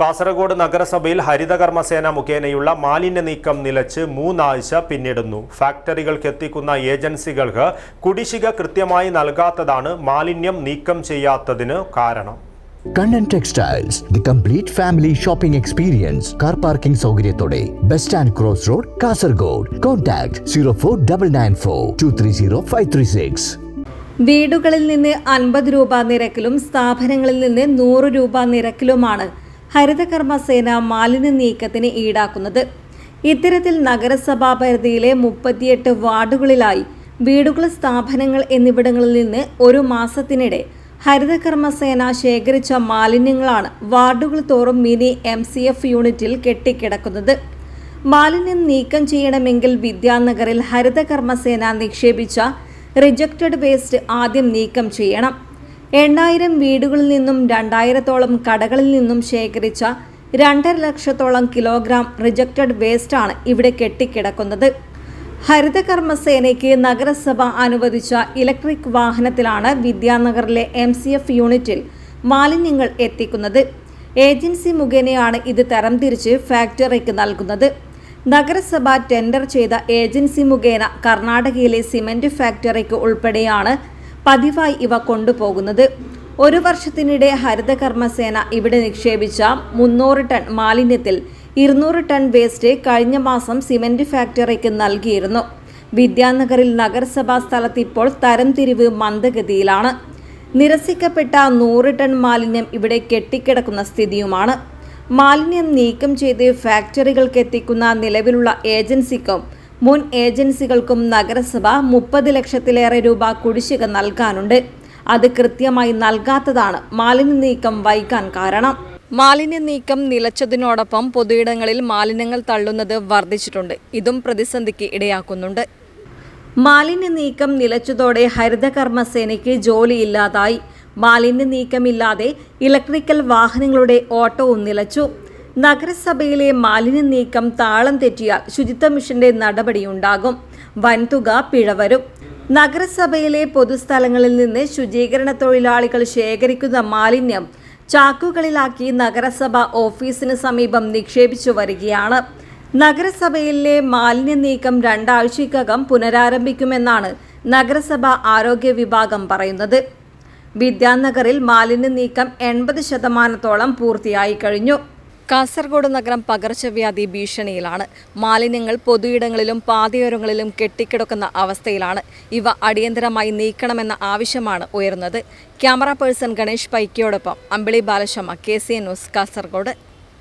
കാസർഗോഡ് നഗരസഭയിൽ ഹരിതകർമ്മസേന മുഖേനയുള്ള മാലിന്യ നീക്കം നിലച്ച് മൂന്നാഴ്ച പിന്നിടുന്നു. ഫാക്ടറികൾക്ക് എത്തിക്കുന്ന ഏജൻസികൾക്ക് കുടിശ്ശിക കൃത്യമായി നൽകാത്തതാണ് മാലിന്യം നീക്കം ചെയ്യാത്തതിന് കാരണം. Kannan textiles the complete family shopping experience car parking സൗകര്യത്തോടെ bus stand cross road Kasaragod. Contact zero four double nine four two three zero five three six വീടുകളിൽ നിന്ന് അൻപത് രൂപ നിരക്കിലും സ്ഥാപനങ്ങളിൽ നിന്ന് നൂറ് രൂപ നിരക്കിലുമാണ് ഹരിതകർമ്മസേന മാലിന്യ നീക്കത്തിന് ഈടാക്കുന്നത്. ഇത്തരത്തിൽ നഗരസഭാ പരിധിയിലെ മുപ്പത്തിയെട്ട് വാർഡുകളിലായി വീടുകൾ സ്ഥാപനങ്ങൾ എന്നിവിടങ്ങളിൽ നിന്ന് ഒരു മാസത്തിനിടെ ഹരിതകർമ്മസേന ശേഖരിച്ച മാലിന്യങ്ങളാണ് വാർഡുകൾ തോറും മിനി എം സി എഫ് യൂണിറ്റിൽ കെട്ടിക്കിടക്കുന്നത്. മാലിന്യം നീക്കം ചെയ്യണമെങ്കിൽ വിദ്യാനഗറിൽ ഹരിതകർമ്മസേന നിക്ഷേപിച്ച റിജക്റ്റഡ് വേസ്റ്റ് ആദ്യം നീക്കം ചെയ്യണം. എണ്ണായിരം വീടുകളിൽ നിന്നും രണ്ടായിരത്തോളം കടകളിൽ നിന്നും ശേഖരിച്ച രണ്ടര ലക്ഷത്തോളം കിലോഗ്രാം റിജക്റ്റഡ് വേസ്റ്റാണ് ഇവിടെ കെട്ടിക്കിടക്കുന്നത്. ഹരിതകർമ്മസേനയ്ക്ക് നഗരസഭ അനുവദിച്ച ഇലക്ട്രിക് വാഹനത്തിലാണ് വിദ്യാനഗറിലെ എം സി എഫ് യൂണിറ്റിൽ മാലിന്യങ്ങൾ എത്തിക്കുന്നത്. ഏജൻസി മുഖേനയാണ് ഇത് തരംതിരിച്ച് ഫാക്ടറിക്ക് നൽകുന്നത്. നഗരസഭ ടെൻഡർ ചെയ്ത ഏജൻസി മുഖേന കർണാടകയിലെ സിമന്റ് ഫാക്ടറിക്ക് ഉൾപ്പെടെയാണ് പതിവായി ഇവ കൊണ്ടുപോകുന്നത്. ഒരു വർഷത്തിനിടെ ഹരിതകർമ്മസേന ഇവിടെ നിക്ഷേപിച്ച മുന്നൂറ് ടൺ മാലിന്യത്തിൽ ഇരുന്നൂറ് ടൺ വേസ്റ്റ് കഴിഞ്ഞ മാസം സിമന്റ് ഫാക്ടറിക്ക് നൽകിയിരുന്നു. വിദ്യാനഗറിൽ നഗരസഭാ സ്ഥലത്ത് ഇപ്പോൾ തരംതിരിവ് മന്ദഗതിയിലാണ്. നിരസിക്കപ്പെട്ട നൂറ് ടൺ മാലിന്യം ഇവിടെ കെട്ടിക്കിടക്കുന്ന സ്ഥിതിയുമാണ്. മാലിന്യം നീക്കം ചെയ്ത് ഫാക്ടറികൾക്ക് എത്തിക്കുന്ന നിലവിലുള്ള ഏജൻസിക്കും മുൻ ഏജൻസികൾക്കും നഗരസഭ മുപ്പത് ലക്ഷത്തിലേറെ രൂപ കുടിശ്ശിക നൽകാനുണ്ട്. അത് കൃത്യമായി നൽകാത്തതാണ് മാലിന്യ നീക്കം വൈകാൻ കാരണം. മാലിന്യ നീക്കം നിലച്ചതിനോടൊപ്പം പൊതുയിടങ്ങളിൽ മാലിന്യങ്ങൾ തള്ളുന്നത് വർദ്ധിച്ചിട്ടുണ്ട്. ഇതും പ്രതിസന്ധിക്ക് ഇടയാക്കുന്നുണ്ട്. മാലിന്യ നീക്കം നിലച്ചതോടെ ഹരിതകർമ്മസേനയ്ക്ക് ജോലിയില്ലാതായി. മാലിന്യ നീക്കമില്ലാതെ ഇലക്ട്രിക്കൽ വാഹനങ്ങളുടെ ഓട്ടവും നിലച്ചു. നഗരസഭയിലെ മാലിന്യ നീക്കം താളം തെറ്റിയാൽ ശുചിത്വ മിഷന്റെ നടപടിയുണ്ടാകും. വൻതുക പിഴ വരും നഗരസഭയിലെ പൊതുസ്ഥലങ്ങളിൽ നിന്ന് ശുചീകരണ തൊഴിലാളികൾ ശേഖരിക്കുന്ന മാലിന്യം ചാക്കുകളിലാക്കി നഗരസഭ ഓഫീസിന് സമീപം നിക്ഷേപിച്ചു വരികയാണ്. നഗരസഭയിലെ മാലിന്യ നീക്കം രണ്ടാഴ്ചയ്ക്കകം പുനരാരംഭിക്കുമെന്നാണ് നഗരസഭ ആരോഗ്യ വിഭാഗം പറയുന്നത്. വിദ്യാനഗറിൽ മാലിന്യ നീക്കം എൺപത് ശതമാനത്തോളം പൂർത്തിയായി കഴിഞ്ഞു. കാസർഗോഡ് നഗരം പകർച്ചവ്യാധി ഭീഷണിയിലാണ്. മാലിന്യങ്ങൾ പൊതുയിടങ്ങളിലും പാതയോരങ്ങളിലും കെട്ടിക്കിടക്കുന്ന അവസ്ഥയിലാണ്. ഇവ അടിയന്തരമായി നീക്കണമെന്ന ആവശ്യമാണ് ഉയർന്നത്. Camera person Ganesh പൈക്കിയോടൊപ്പം Ambili Balasamma K C news Kasaragod.